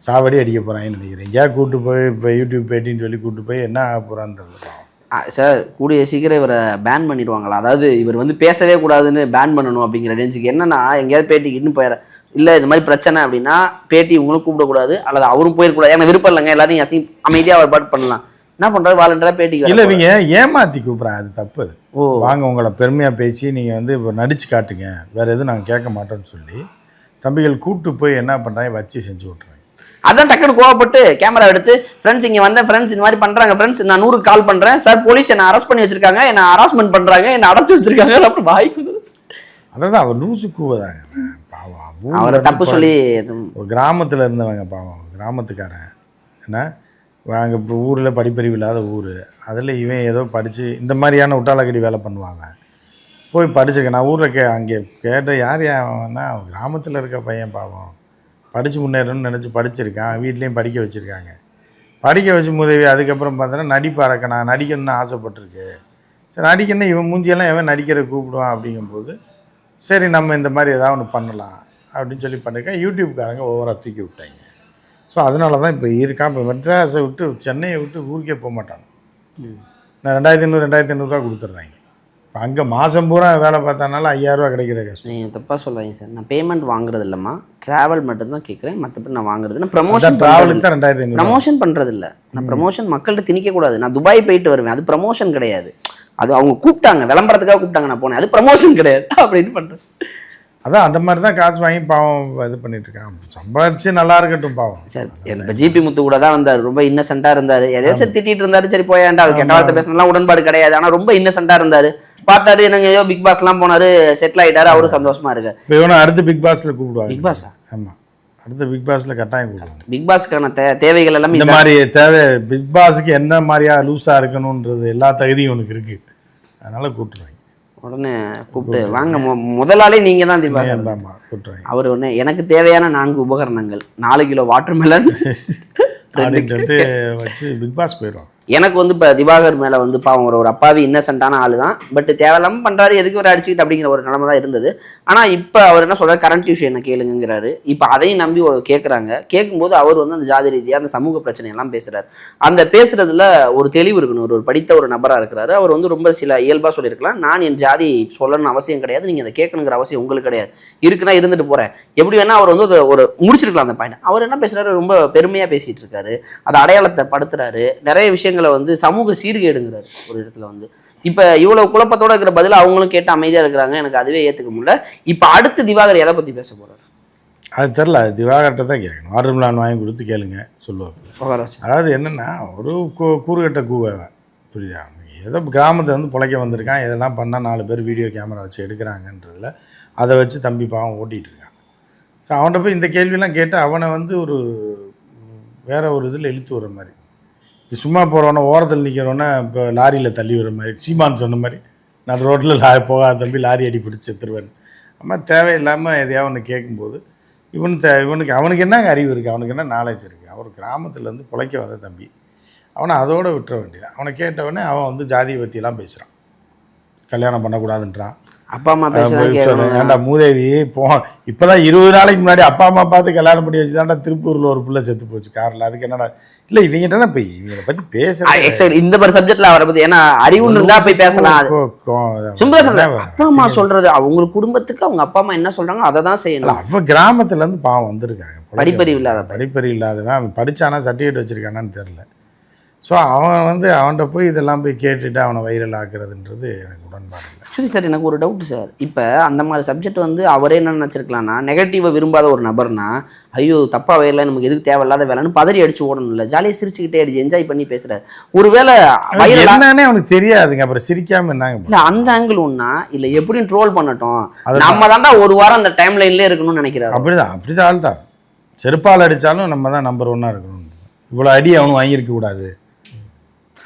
சாவடி அடிக்க போகிறாங்கன்னு நினைக்கிறேன். எங்கேயா கூப்பிட்டு போய் இப்போ யூடியூப் பேட்டின்னு சொல்லி கூப்பிட்டு போய் என்ன ஆக போகிறான்னு தெரியல ஆ, சார் கூடிய சீக்கிரம் இவரை பேன் பண்ணிடுவாங்களா? அதாவது இவர் வந்து பேசவே கூடாதுன்னு பேன் பண்ணணும் அப்படிங்கிற ரேஞ்சுக்கு என்னன்னா எங்கேயாவது பேட்டிக்கு இன்னும் போயிட இல்லை இது மாதிரி பிரச்சனை அப்படின்னா பேட்டி உங்களும் கூப்பிடக்கூடாது அல்லது அவரும் போயிடக்கூடாது ஏன்னா விருப்பம் இல்லைங்க எல்லாத்தையும் அசி அமைதியாக அவர் பாட்டு பண்ணலாம். என்ன பண்ணுறாரு வாலண்டராக பேட்டிக்கு இல்லை இவங்க ஏமாற்றி கூப்பிட்றாங்க அது தப்பு. ஓ. வாங்க உங்களை பெருமையாக பேசி நீங்கள் வந்து இப்போ நடிச்சு காட்டுங்க. வேறு எதுவும் நாங்கள் கேட்க மாட்டோம்னு சொல்லி தம்பிகள் கூப்பிட்டு போய் என்ன பண்ணுறாங்க வச்சு செஞ்சு விட்றாங்க அதான் டக்குனு கோவப்பட்டு கேமரா எடுத்து ஃப்ரெண்ட்ஸ் இங்க வந்த ஃப்ரெண்ட்ஸ் இந்த மாதிரி பண்றாங்க ஃப்ரெண்ட்ஸ் நான் நூறுக்கு கால் பண்றேன். சார் போலீஸ் என்ன அரெஸ்ட் பண்ணி வச்சிருக்காங்க என்ன ஹராஸ்மெண்ட் பண்றாங்க என்ன அடைச்சு வச்சிருக்காங்க அப்புறம் வாய்க்கு. அதான் அவர் லூசு கூவதாங்க. பாவம் அவரை தப்பு சொல்லி ஒரு கிராமத்தில் இருந்தவங்க பாவம் கிராமத்துக்காரன். என்ன? அங்கே இப்போ ஊரில் படிப்பறிவு இல்லாத ஊர். அதில் இவன் ஏதோ படித்து இந்த மாதிரியான உட்டாலக்கடி வேலை பண்ணுவாங்க. போய் படிச்சிருக்கேன் நான் ஊரில் கே அங்கே கேட்ட யார் யாவன்னா கிராமத்தில் இருக்க பையன் பாவம். படித்து முன்னேறணும்னு நினச்சி படிச்சிருக்கான் வீட்லேயும் படிக்க வச்சுருக்காங்க. படிக்க வச்சு உதவி அதுக்கப்புறம் பார்த்தோன்னா நடிப்பு அறக்க நான் நடிக்கணும்னு ஆசைப்பட்டிருக்கு. சரி நடிக்கணும் இவன் மூஞ்சியெல்லாம் எவன் நடிக்கிற கூப்பிடுவான் அப்படிங்கும்போது சரி நம்ம இந்த மாதிரி ஏதாவது ஒன்று பண்ணலாம் அப்படின்னு சொல்லி பண்ணிருக்கேன். யூடியூப்காரங்க ஓவராக தூக்கி விட்டாங்க. ஸோ அதனால தான் இப்போ இருக்கான் இப்போ மெட்ராஸை விட்டு சென்னையை விட்டு ஊருக்கே போக மாட்டாங்க. நான் ரெண்டாயிரத்தி ஐநூறு ரெண்டாயிரத்தி ஐநூறுரூவா கொடுத்துட்றாங்க. இப்போ அங்கே மாதம் பூரா வேலை பார்த்தனால ஐயாயிரரூவா கிடைக்கிற கஷ்டம். நீங்கள் தப்பாக சொல்லாதீங்க சார். நான் பேமெண்ட் வாங்குறது இல்லைம்மா. ட்ராவல் மட்டும் தான் கேட்குறேன் மற்றபடி நான் வாங்குறது நான் ப்ரமோஷன் ட்ராவலுக்கு தான் ரெண்டாயிரத்தி ப்ரமோஷன் பண்ணுறது இல்லை நான் ப்ரமோஷன் மக்கள்கிட்ட திணிக்க கூடாது. நான் துபாய் போயிட்டு வருவேன். அது ப்ரமோஷன் கிடையாது. அது அவங்க கூப்பிட்டாங்க விளம்பரத்துக்காக கூப்பிட்டாங்க நான் போனேன். அது ப்ரமோஷன் கிடையாது. அப்படின்னு பண்ணுறேன் அதான் அந்த மாதிரி தான் காசு வாங்கி பாவம் இது பண்ணிட்டு இருக்கான் சம்பாதிச்சு நல்லா இருக்கட்டும் பாவம். சார் இப்போ ஜிபி முத்து கூட தான் வந்தார். ரொம்ப இன்னசென்ட்டாக இருந்தார். எதையாச்சும் திட்டிட்டு இருந்தாரு சரி போயாண்டா. அவர் கெட்ட வார்த்தை பேசினாலாம் உடன்பாடு கிடையாது. ஆனால் ரொம்ப இன்னசென்ட்டாக இருந்தார். பார்த்தாரு என்னங்க ஏதோ பிக் பாஸ்லாம் போனாரு. செட்டில் ஆயிட்டாரு. அவரும் சந்தோஷமா இருக்கு இப்போ இவனை அடுத்து பிக் பாஸில் கூப்பிடுவாங்க பிக் பாஸா ஆமாம் அடுத்து பிக் பாஸில் கட்டாயம் கூப்பிடுவாங்க பிக் பாஸ்க்கான தே தேவைகள் எல்லாமே இந்த. மாதிரி தேவை பிக் பாஸுக்கு என்ன மாதிரியா லூஸாக இருக்கணுன்றது எல்லா தகுதியும் உனக்கு இருக்குது அதனால் கூப்பிட்டுருவாங்க உடனே கூப்பிட்டு வாங்க முதலாளி நீங்க தான் ஆமாம் கூப்பிட்டுருவாங்க அவர் ஒன்று எனக்கு தேவையான நான்கு உபகரணங்கள் நாலு கிலோ வாட்டர் மெலன் வச்சு பிக் பாஸ் போயிடும் எனக்கு வந்து இப்போ திவாகர் மேலே வந்து பாவம் ஒரு ஒரு அப்பாவி இன்னசென்ட்டான ஆளு தான் பட் தேவையில்லாமல் பண்ணுறாரு எதுக்கு ஒரு அடிச்சுக்கிட்டு அப்படிங்கிற ஒரு நிலமை தான் இருந்தது. ஆனால் இப்போ அவர் என்ன சொல்கிறார் கரண்ட் இஷ்யூ என்ன கேளுங்கிறாரு இப்போ அதையும் நம்பி ஒரு கேட்குறாங்க கேட்கும்போது அவர் வந்து அந்த ஜாதி ரீதியாக அந்த சமூக பிரச்சனை எல்லாம் அந்த பேசுகிறதுல ஒரு தெளிவு இருக்கணும். ஒரு ஒரு படித்த ஒரு நபராக இருக்கிறாரு. அவர் வந்து ரொம்ப சில இயல்பாக சொல்லியிருக்கலாம். நான் என் ஜாதி சொல்லணும்னு அவசியம் கிடையாது. நீங்கள் அதை கேட்கணுங்கிற அவசியம் உங்களுக்கு கிடையாது. இருக்குன்னா இருந்துட்டு போகிறேன் எப்படி வேணால் அவர் வந்து அதை ஒரு முடிச்சிருக்கலாம் அந்த பாயிண்ட் அவர் என்ன பேசுகிறாரு ரொம்ப பெருமையாக பேசிகிட்டு இருக்காரு. அதை அடையாளத்தை படுத்துறாரு. நிறைய விஷயங்கள் வந்து சமூக சீர்கேடுங்கிறாரு ஒரு இடத்துல வந்து. இப்போ இவ்வளவு குழப்பத்தோட இருக்கிற பதில் அவங்களும் கேட்டு அமைதியாக இருக்கிறாங்க. எனக்கு அதுவே ஏற்றுக்க முடியல. இப்போ அடுத்து திவாகர் எதை பற்றி பேச போறாரு? அது தெரில அது திவாகர்கிட்ட தான் கேட்கணும். வாட்டர் மிலான் வாங்கி கொடுத்து கேளுங்க சொல்லுவாங்க. அதாவது என்னென்னா ஒரு கூ கூறுகட்ட கூவன் புரியுதா? ஏதோ கிராமத்தை வந்து பிழைக்க வந்திருக்கான். இதெல்லாம் பண்ணால் நாலு பேர் வீடியோ கேமரா வச்சு எடுக்கிறாங்கன்றதுல அதை வச்சு தம்பி பாவம் ஓட்டிகிட்டு இருக்கான். ஸோ அவன்கிட்ட போய் இந்த கேள்வியெல்லாம் கேட்டு அவனை வந்து ஒரு வேற ஒரு இதில் இழுத்து வர மாதிரி. இது சும்மா போகிறோன்னே ஓரத்தில் நிற்கிறோன்னே இப்போ லாரியில் தள்ளி வர மாதிரி சீமான் சொன்ன மாதிரி நான் ரோட்டில் லா போகாத தம்பி லாரி அடி பிடிச்சி செத்துருவேன். அம்மா தேவையில்லாமல் எதையாவது ஒன்று கேட்கும்போது இவனு தே இவனுக்கு அவனுக்கு என்னங்க அறிவு இருக்குது அவனுக்கு என்ன நாலேஜ் இருக்குது அவர் கிராமத்துலேருந்து பிழைக்க வந்த தம்பி. அவனை அதோட விட்டுற வேண்டியது. அவனை கேட்டவொடனே அவன் வந்து ஜாதியை பற்றியெல்லாம் பேசுகிறான் கல்யாணம் பண்ணக்கூடாதுன்றான். அப்பா அம்மா ஏன்டா மூதேவி போ. இப்போதான் இருபது நாளைக்கு முன்னாடி அப்பா அம்மா பார்த்து கல்யாணம் பண்ணி வச்சு தான்டா திருப்பூரில் ஒரு பிள்ளை செத்து போச்சு காரில். அதுக்கு என்னடா? இல்லை இவங்ககிட்ட தான் போய் இவங்களை பற்றி எக்ஸாக்ட் இந்த மாதிரி சப்ஜெக்ட்ல அவரை பத்தி ஏன்னா அறிவுன்னு இருந்தா போய் பேசலாம். சும்மா அப்பா அம்மா சொல்றது அவங்க குடும்பத்துக்கு அவங்க அப்பா அம்மா என்ன சொல்றாங்க அதை தான் செய்யணும். அவ கிராமத்துல இருந்து பாவம் வந்திருக்காங்க. படிப்பறிவு இல்லாத. படிப்பறிவு இல்லாதவன். அவன் படிச்சானா சர்டிஃபிகேட் வச்சிருக்கானான்னு தெரில ஸோ அவன் வந்து அவன்கிட்ட போய் இதெல்லாம் போய் கேட்டுட்டு அவனை வைரல் ஆக்குறதுன்றது எனக்கு உடன்பாடு ஆக்சுவலி சார் எனக்கு ஒரு டவுட் சார். இப்போ அந்த மாதிரி சப்ஜெக்ட் வந்து அவரே என்ன நினச்சிருக்கலாம்னா நெகட்டிவை விரும்பாத ஒரு நபர்னா ஐயோ தப்பா வேலை நமக்கு எதுக்கு தேவையில்லாத வேலைன்னு பதறி அடிச்சு ஓடணும் இல்லை. ஜாலியாக சிரிச்சுக்கிட்டே அடிச்சு என்ஜாய் பண்ணி பேசுறாரு ஒருவேளை வைரலா என்னன்னே அவனுக்கு தெரியாதுங்க. அப்புறம் சிரிக்காம என்னங்க இல்ல அந்த ஆங்கிள் ஒண்ணா? இல்ல எப்படியும் ட்ரோல் பண்ணட்டும். நம்ம தாண்டா ஒரு வாரம் அந்த டைம் லைன்ல இருக்கணும்னு நினைக்கிறாரு. அப்படிதான் அப்படிதான் ஆள் தான் செருப்பால் அடித்தாலும் நம்ம தான் நம்பர் ஒன்னாக இருக்கணும் இவ்வளோ அடி அவனும் வாங்கியிருக்க கூடாது.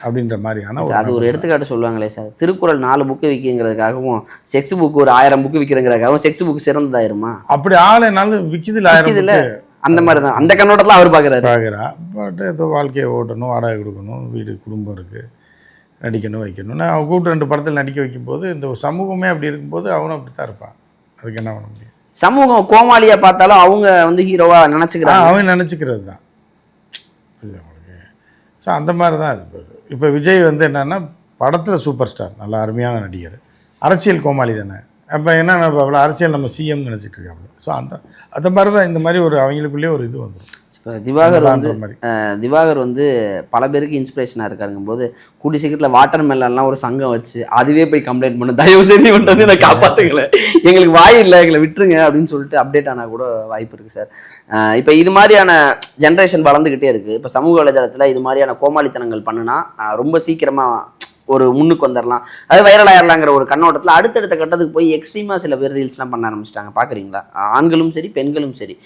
அப்படின்ற மாதிரியான அது ஒரு எடுத்துக்காட்டு சொல்லுவாங்களே சார். திருக்குறள் நாலு புக்கு விற்குங்கிறதுக்காகவும் செக்ஸ் புக் ஒரு ஆயிரம் புக்கு விற்கிறங்கிறதுக்காகவும் செக்ஸ் புக் சிறந்ததாயிருமா? அப்படி ஆள் என்னாலும் விற்கிதில் விக்குதுல்ல? ஆயிரம் அந்த மாதிரி தான் அந்த கண்ணோட்டத்தில் அவர் பார்க்குறாரு பார்க்குறா பட் ஏதோ வாழ்க்கையை ஓட்டணும் வாடகை கொடுக்கணும் வீடு குடும்பம் இருக்குது நடிக்கணும் வைக்கணும்னு அவன் கூப்பிட்டு ரெண்டு படத்தில் நடிக்க வைக்கும்போது இந்த சமூகமே அப்படி இருக்கும்போது அவனும் அப்படி தான் இருப்பான். அதுக்கு என்ன பண்ண முடியும்? சமூகம் கோமாளியா பார்த்தாலும் அவங்க வந்து ஹீரோவா ஆ, நினைச்சுக்கிறாங்க. அவன் நினச்சிக்கிறது தான் புரியுதா உங்களுக்கு? ஸோ அந்த மாதிரி தான் இது இப்போ விஜய் வந்து என்னென்னா படத்தில் சூப்பர் ஸ்டார் நல்ல அருமையான நடிகர். அரசியல் கோமாளி தானே. அப்போ என்ன அவ்வளோ அரசியல் நம்ம சிஎம் நினச்சிட்டு இருக்காப்புல ஸோ அந்த அந்த மாதிரி தான் இந்த மாதிரி ஒரு அவங்களுக்குள்ளேயே ஒரு இது வந்துடும் இப்போ திவாகர் வந்து திவாகர் வந்து பல பேருக்கு இன்ஸ்பிரேஷனாக இருக்காருங்கும் போது கூடி சீக்கிரத்தில் வாட்டர் மெல்லாம் ஒரு சங்கம் வச்சு அதுவே போய் கம்ப்ளைண்ட் பண்ணு. தயவு செய்து வந்து நான் காப்பாற்றுங்களேன் எங்களுக்கு வாய் இல்லை எங்களை விட்டுருங்க அப்படின்னு சொல்லிட்டு அப்டேட் ஆனால் கூட வாய்ப்பு இருக்குது சார். இப்போ இது மாதிரியான ஜென்ரேஷன் வளர்ந்துக்கிட்டே இருக்குது இப்போ சமூக வலைதளத்தில் இது மாதிரியான கோமாளித்தனங்கள் பண்ணுனா ரொம்ப சீக்கிரமாக ஒரு முன்னுக்கு வந்துடலாம் அது வைரல் ஆயிடலாங்கிற ஒரு கண்ணோட்டத்தில் அடுத்தடுத்த கட்டத்துக்கு போய் எக்ஸ்ட்ரீமாக சில பேர் ரீல்ஸ்லாம் பண்ண ஆரம்பிச்சிட்டாங்க. பார்க்குறீங்களா ஆண்களும் சரி பெண்களும் சரி.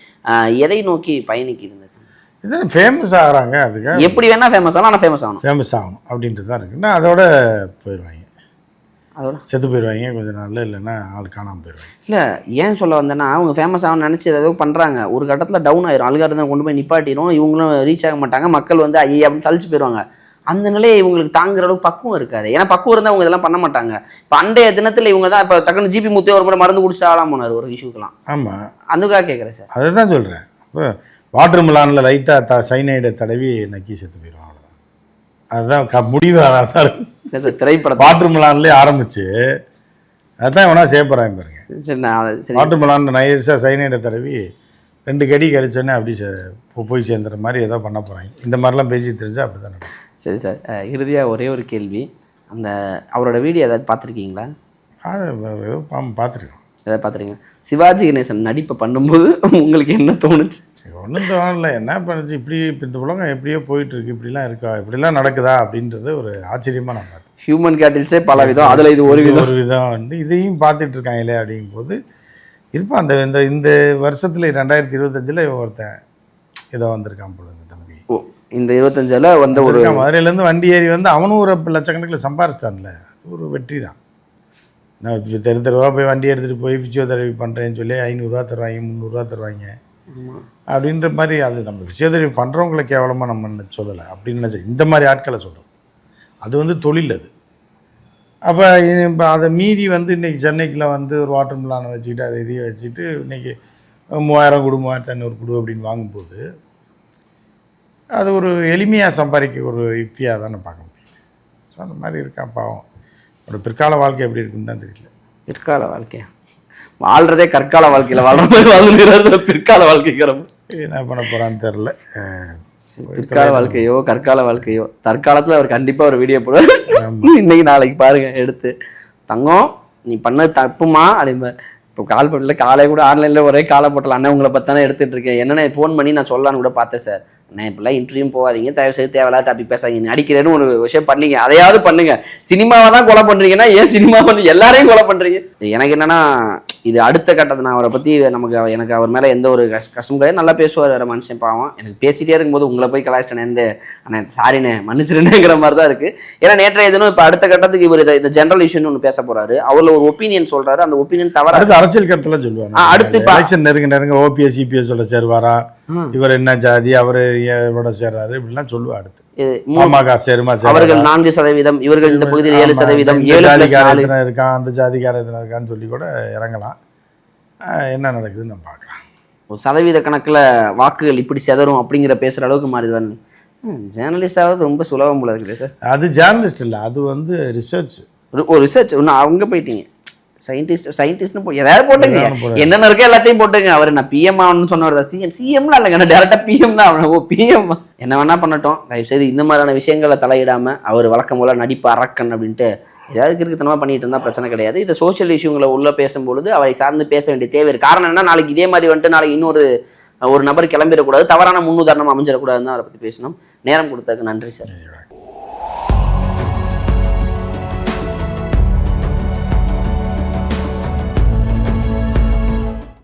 எதை நோக்கி பயணிக்குதுங்க சார் இது ஃபேமஸ் ஆகுறாங்க அதுக்கு. எப்படி வேணா ஃபேமஸ் ஆகலாம் ஆனால் ஃபேமஸ் ஆகணும். ஃபேமஸ் ஆகணும் அப்படின்ட்டு தான் இருக்குன்னா அதோட போயிடுவாங்க அதோட? செத்து போயிடுவாங்க கொஞ்ச நாள்ல இல்லைன்னா ஆள் காணாமல் போயிடுவாங்க இல்லை ஏன் சொல்ல வந்தேன்னா அவங்க ஃபேமஸ் ஆகணும்னு நினச்சி ஏதோ பண்ணுறாங்க ஒரு கட்டத்தில் டவுன் ஆயிரும். அழுகாரதான் கொண்டு போய் நிப்பாட்டிடும் இவங்களும் ரீச் ஆக மாட்டாங்க. மக்கள் வந்து ஐயே அப்படின்னு சலிச்சு போயிடுவாங்க அந்த நிலையை இவங்களுக்கு தாங்குற அளவுக்கு பக்குவம் இருக்காது. ஏன்னா பக்குவம் இருந்தால் அவங்க இதெல்லாம் பண்ண மாட்டாங்க. இப்போ அண்டைய தினத்தில் இவங்க தான் இப்போ டக்குனு ஜிபி முத்தே ஒரு முறை மருந்து குடிச்சு ஆளாம போனார் ஒரு இஷ்யூக்கெல்லாம். ஆமாம் அதுக்காக கேட்குறேன் சார். அதை தான் சொல்கிறேன் இப்போ வாட்டர் மிலானில் லைட்டாக த சைனைடை தடவி நக்கி செத்து போயிடும் அவ்வளோதான் அதுதான் க முடிவு அதாக தான் இருக்கும் திரைப்படத்தை வாட்டர் மிலான்லேயே ஆரம்பிச்சு அதான் இவனா சேப்பறான் பாருங்க. சரி நான் வாட்டர் மிலான் நைஸாக சைனைடை தடவி ரெண்டு கடி கடிச்சோன்னே அப்படி போய் சேர்ந்துற மாதிரி ஏதோ பண்ண போகிறாங்க இந்த மாதிரிலாம் பேசி தெரிஞ்சா அப்படி தான் சரி சார். இறுதியாக ஒரே ஒரு கேள்வி. அந்த அவரோட வீடியோ ஏதாவது பார்த்துருக்கீங்களா? அது ஏதோ பார்த்துருக்கோம். ஏதாவது பார்த்துருக்கீங்க? சிவாஜி கணேசன் நடிப்பை பண்ணும்போது உங்களுக்கு என்ன தோணுச்சு? ஒன்றும் தோணல. என்ன பண்ணுச்சு? இப்படி இப்ப இந்த உலகம் எப்படியோ போயிட்டு இருக்கு இப்படிலாம் இருக்கா? இப்படிலாம் நடக்குதா? அப்படின்றது ஒரு ஆச்சரியமாக நான் பார்த்தேன். ஹியூமன் கேட்டில்ஸே பல விதம் அதில் இது ஒரு விதம் ஒரு விதம் வந்து இதையும் பார்த்துட்டு இருக்காங்களே அப்படிங்கும்போது இருப்பான் அந்த இந்த இந்த வருஷத்தில் ரெண்டாயிரத்தி இருபத்தஞ்சில் ஒருத்தன் ஏதோ வந்திருக்கான் போல இந்த தம்பி. ஓ இந்த இருபத்தஞ்சில் வந்த ஒரு மதுரையிலேருந்து வண்டி ஏறி வந்து அவனும் ஒரு லட்சக்கணக்கில் சம்பாரிச்சிட்டான்ல. அது ஒரு வெற்றி தான் நான் தெரு தெருவா போய் வண்டி எடுத்துகிட்டு போய் ஃபிசியோதெரபி பண்ணுறேன்னு சொல்லி ஐநூறுரூவா தருவாங்க முந்நூறுரூவா தருவாங்க. அப்படின்ற மாதிரி அது நம்ம ஃபிசியோதெரபி பண்ணுறவங்கள கேவலமாக நம்ம சொல்லலை? அப்படின்னு நினச்சி இந்த மாதிரி ஆட்களை சொல்கிறோம் அது வந்து தொழில் அது. அப்போ இப்போ அதை மீறி வந்து இன்றைக்கி சென்னைக்குள்ள வந்து ஒரு வாட்டர் மிலானை வச்சுக்கிட்டு அதை இதையும் வச்சுட்டு இன்றைக்கி மூவாயிரம் கொடு மூவாயிரத்து ஐநூறு கொடு அப்படின்னு வாங்கும்போது அது ஒரு எளிமையாக சம்பாதிக்க ஒரு யுக்தியாக தானே பார்க்க முடியுது ஸோ அந்த மாதிரி இருக்கான் பாவம். ஒரு பிற்கால வாழ்க்கை எப்படி இருக்குன்னு தான் தெரியல. பிற்கால வாழ்க்கையா? வாழ்றதே கற்கால வாழ்க்கையில வாழ்ற மாதிரி வாழ்ந்துக்கிறது பிற்கால வாழ்க்கைக்கிற என்ன பண்ண போகிறான்னு தெரில பிற்கால வாழ்க்கையோ கற்கால வாழ்க்கையோ தற்காலத்துல அவர் கண்டிப்பா ஒரு வீடியோ போடுவார் இன்னைக்கு நாளைக்கு பாருங்க எடுத்து. தங்கம் நீ பண்ணது தப்புமா? அப்படிம்ப இப்போ கால் பண்ணல காலை கூட ஆன்லைனில் ஒரே காலை போட்டல. அண்ணன் உங்களை பத்தானே எடுத்துட்டு இருக்கேன். என்னென்ன ஃபோன் பண்ணி நான் சொல்லலான்னு கூட பார்த்தேன் சார் அண்ணா இப்பெல்லாம் இன்டர்வியூ போகாதீங்க. தயவு செய்து தேவையில்லாத டாபிக் பேசாதீங்க. நீ அடிக்கிறேன்னு ஒரு விஷயம் பண்ணீங்க. அதையாவது பண்ணுங்க. சினிமாவை தான் கொலை பண்றீங்கன்னா ஏன் சினிமா பண்ணி? எல்லாரையும் கொலை பண்றீங்க. எனக்கு என்னன்னா இது அடுத்த கட்டத்தை நான் அவரை பத்தி நமக்கு எனக்கு அவர் மேல எந்த ஒரு கஷ்ட கஷ்டம் கிடையாது. நல்லா பேசுவார் வேற மனுஷன் பாவம். எனக்கு பேசிட்டே இருக்கும்போது உங்களை போய் கலாய்ச்சிட்டேனே அண்ணே சாரிண்ணே மன்னிச்சிருந்தேங்கிற மாதிரி தான் இருக்கு. ஏன்னா நேற்றைய தினம் இப்போ அடுத்த கட்டத்துக்கு இவர் இந்த ஜென்ரல் இஷ்யூன்னு ஒன்று பேச போறாரு. அவர்ல ஒரு ஒப்பீனியன் சொல்றாரு. அந்த ஒப்பீனியன் தவறா அடுத்து அரசியல் கருத்துல ஆ, சொல்லுவாங்க அடுத்து எலெக்ஷன் நெருங்க நெருங்க ஓபிஎஸ் சிபிஎஸோட சேருவாரா. இவர் என்ன ஜாதி அவர் இவரோட சேர்றாரு. இப்படிலாம் சொல்லுவா அடுத்து. அவர்கள் நான்கு சதவீதம் இவர்கள் இந்த பகுதியில் ஏழு சதவீதம் ஏழு இருக்கான் அந்த ஜாதிக்காரன் இருக்கான்னு சொல்லி கூட இறங்கலாம். என்ன நடக்குதுன்னு நம்ம பார்க்கலாம். ஒரு சதவீத கணக்குல வாக்குகள் இப்படி செதறும் அப்படிங்கிற பேசுற அளவுக்கு மாறிடுவான் ஜேர்னலிஸ்ட் ஆகிறது ரொம்ப சுலபம் போல இருக்குது சார். அது ஜேர்னலிஸ்ட் இல்லை அது வந்து ரிசர்ச் ஒரு- ஒரு ரிசர்ச் ஒன்று அவங்க போயிட்டீங்க. சயின்டிஸ்ட் சயின்டிஸ்ட்னு போ எதாவது போட்டுங்க. என்னென்ன இருக்கோ எல்லாத்தையும் போட்டுங்க. அவர் நான் பிஎம் ஆகணும்னு சொன்னவர் தான். சிஎம் சிஎம்லாம் இல்லைங்க. நான் டேரெக்டாக பிஎம் தான் ஆகணும். ஓ பிஎம் என்ன வேணா பண்ணட்டும். தயவுசெய்து இந்த மாதிரியான விஷயங்களை தலையிடாம அவர் வழக்கம் போல நடிப்பு அரக்கன் அப்படின்ட்டு ஏதாவது கிறுக்குத்தனமாக பண்ணிட்டு இருந்தால் பிரச்சனை கிடையாது. இந்த சோஷியல் இஷ்யூங்களை உள்ள பேசும்பொழுது அவரை சார்ந்து பேச வேண்டிய தேவை காரணம் என்ன நாளைக்கு இதே மாதிரி வந்துட்டு நாளைக்கு இன்னொரு ஒரு நபர் கிளம்பிடக்கூடாது. தவறான முன்னுதாரணம் அமைஞ்சிடக்கூடாதுன்னு தான் அவரை பற்றி பேசணும். நேரம் கொடுத்ததுக்கு நன்றி சார்